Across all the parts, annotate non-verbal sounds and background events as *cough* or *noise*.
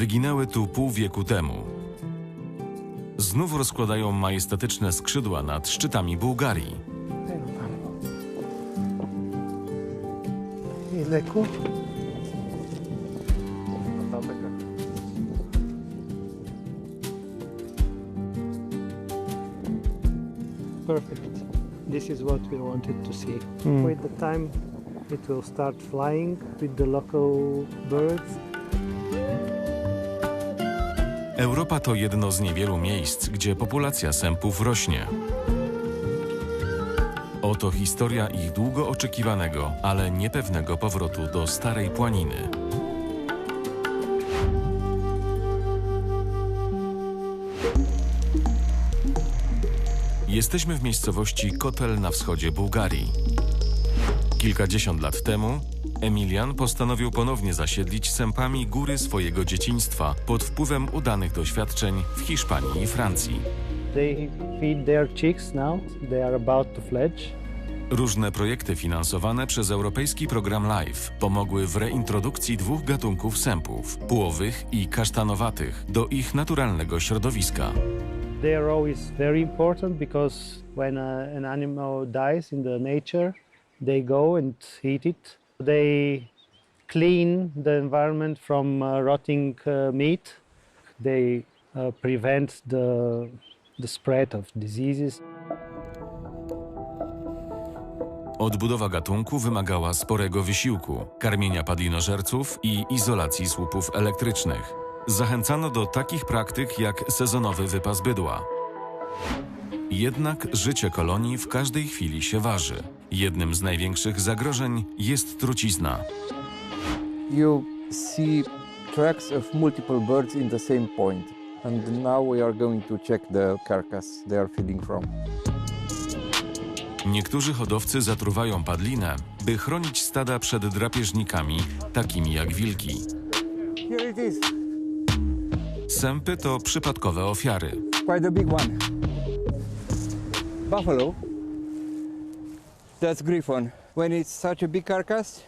wyginęły tu pół wieku temu. Znów rozkładają majestatyczne skrzydła nad szczytami Bułgarii. Leku. Perfect. This is what we wanted to see. With the time, it will start flying with the local birds. Europa to jedno z niewielu miejsc, gdzie populacja sępów rośnie. Oto historia ich długo oczekiwanego, ale niepewnego powrotu do starej płaniny. Jesteśmy w miejscowości Kotel na wschodzie Bułgarii. Kilkadziesiąt lat temu Emilian postanowił ponownie zasiedlić sępami góry swojego dzieciństwa pod wpływem udanych doświadczeń w Hiszpanii i Francji. They. They. Różne projekty finansowane przez Europejski Program LIFE pomogły w reintrodukcji dwóch gatunków sępów, płowych i kasztanowatych, do ich naturalnego środowiska. Very important because when uh, an animal dies in the nature, they go and eat it. They clean the environment from uh, rotting uh, meat. They uh, prevent the, the spread of diseases. Odbudowa gatunku wymagała sporego wysiłku, karmienia padlinożerców i izolacji słupów elektrycznych. Zachęcano do takich praktyk jak sezonowy wypas bydła. Jednak życie kolonii w każdej chwili się waży. Jednym z największych zagrożeń jest trucizna. you see tracks of multiple birds in the same point. And now we are going to check the carcass they are feeding from. Niektórzy hodowcy zatruwają padlinę, by chronić stada przed drapieżnikami, takimi jak wilki. Here it is, Sępy to przypadkowe ofiary. quite a big one. Buffalo. That's griffon. When it's such a big carcass,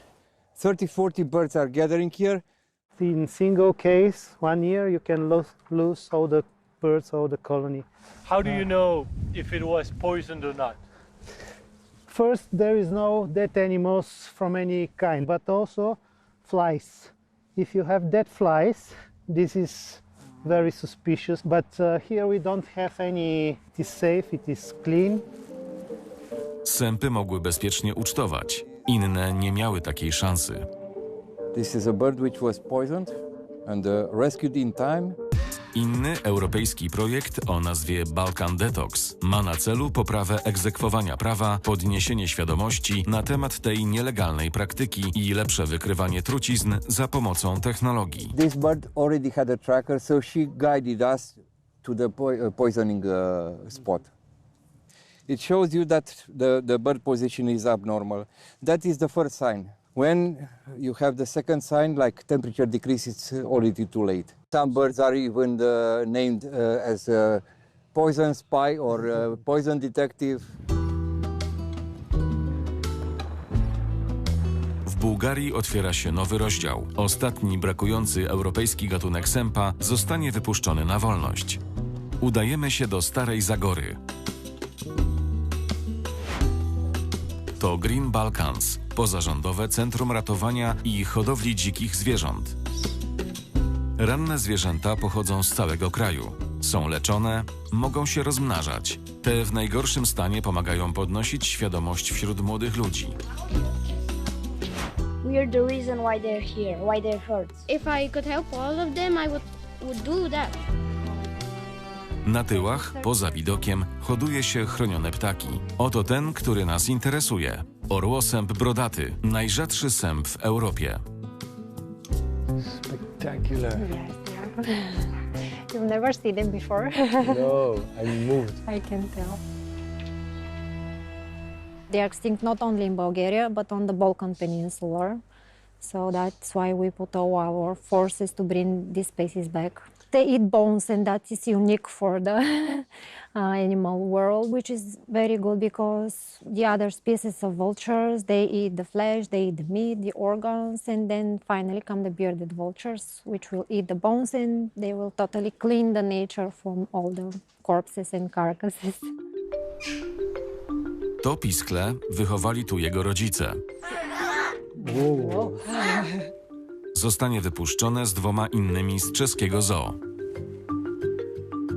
30 40 birds are gathering here. In single case, one year, you can lose, lose all the birds, all the colony. How do you know if it was poisoned or not? First, there is no dead animals from any kind, but also flies. If you have dead flies, this is very suspicious. But uh, here we don't have any. It is safe, it is clean. Sępy mogły bezpiecznie ucztować. Inne nie miały takiej szansy. This is a bird which was poisoned and uh, rescued in time. Inny europejski projekt o nazwie Balkan Detox ma na celu poprawę egzekwowania prawa, podniesienie świadomości na temat tej nielegalnej praktyki i lepsze wykrywanie trucizn za pomocą technologii. This bird already had a tracker, so she guided us to the uh, poisoning uh, spot. It shows you that the, the bird position is abnormal. That is the first sign. When you have the second sign, like temperature decrease, it's already too late. Some birds are even uh, named uh, as uh, poison spy or uh, poison detective. W Bułgarii otwiera się nowy rozdział. Ostatni brakujący europejski gatunek sępa zostanie wypuszczony na wolność. Udajemy się do Starej Zagory. To Green Balkans, pozarządowe centrum ratowania i hodowli dzikich zwierząt. Ranne zwierzęta pochodzą z całego kraju. Są leczone, mogą się rozmnażać. Te w najgorszym stanie pomagają podnosić świadomość wśród młodych ludzi. We are the reason why they're here, why they're hurt. If I could help all of them, I would, would do that. Na tyłach, poza widokiem, hoduje się chronione ptaki. Oto ten, który nas interesuje. Orłosęp brodaty, najrzadszy sęp w Europie. Spectacular. You've never seen them before. no, I'm moved. I can tell. They are extinct not only in Bulgaria but on the Balkan Peninsula. So that's why we put all our forces to bring these species back. They eat bones, and that is unique for the *laughs* uh, animal world, which is very good because the other species of vultures they eat the flesh, they eat the meat, the organs, and then finally come the bearded vultures, which will eat the bones and they will totally clean the nature from all the corpses and carcasses. To piskle wychowali tu jego rodzice. Zostanie wypuszczone z dwoma innymi z czeskiego zoo.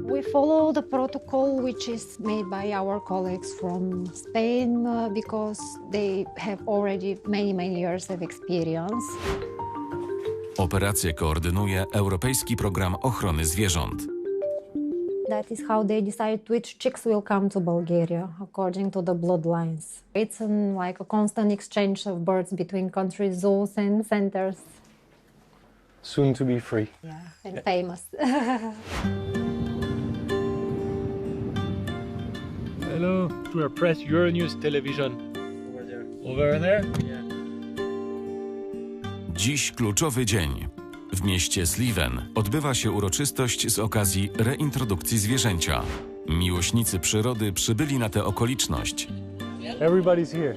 We follow the protocol which is made by our colleagues from Spain uh, because they have already many, many years of experience. Operację koordynuje Europejski Program Ochrony Zwierząt. That is how they decide which chicks will come to Bulgaria according to the bloodlines. It's an, like a constant exchange of birds between countries, zoos, and centers. Soon to be free. And famous. *laughs* Hello. To our press Euronews television. Over there. Over there? Yeah. Dziś kluczowy dzień. W mieście Sliven odbywa się uroczystość z okazji reintrodukcji zwierzęcia. Miłośnicy przyrody przybyli na tę okoliczność. Everybody's here.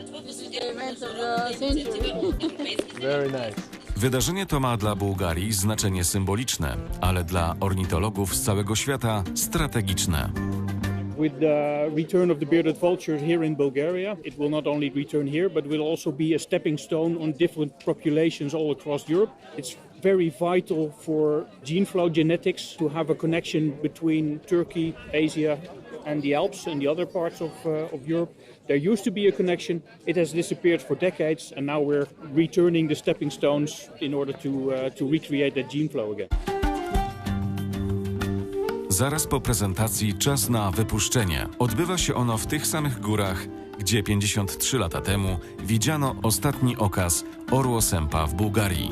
Very nice. Wydarzenie to ma dla Bułgarii znaczenie symboliczne, ale dla ornitologów z całego świata strategiczne. With the return of the bearded vulture here in Bulgaria, it will not only return here, but will also be a stepping stone on different populations all across Europe. It's very vital for gene flow genetics to have a connection between Turkey, Asia, and the Alps and the other parts of, uh, of Europe. There used to be a connection. It has disappeared for decades, and now we're returning the stepping stones in order to uh, to recreate that gene flow again. Zaraz po prezentacji czas na wypuszczenie. Odbywa się ono w tych samych górach, gdzie 53 lata temu widziano ostatni okaz orłosępa w Bułgarii.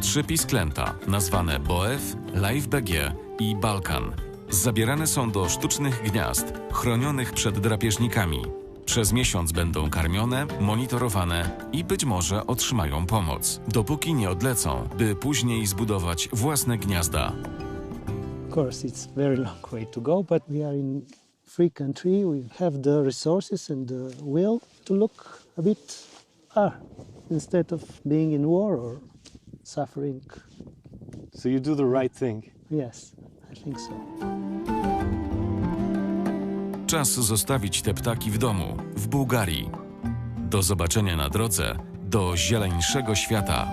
Trzy pisklęta, nazwane Boew, Live BG i Balkan, zabierane są do sztucznych gniazd, chronionych przed drapieżnikami. Przez miesiąc będą karmione, monitorowane i być może otrzymają pomoc, dopóki nie odlecą, by później zbudować własne gniazda. Of course, it's very long way to go, but we are in free country. We have the resources and the will to look a bit ah, instead of being in war or suffering. So you do the right thing. Yes. Czas zostawić te ptaki w domu, w Bułgarii. Do zobaczenia na drodze do zieleńszego świata.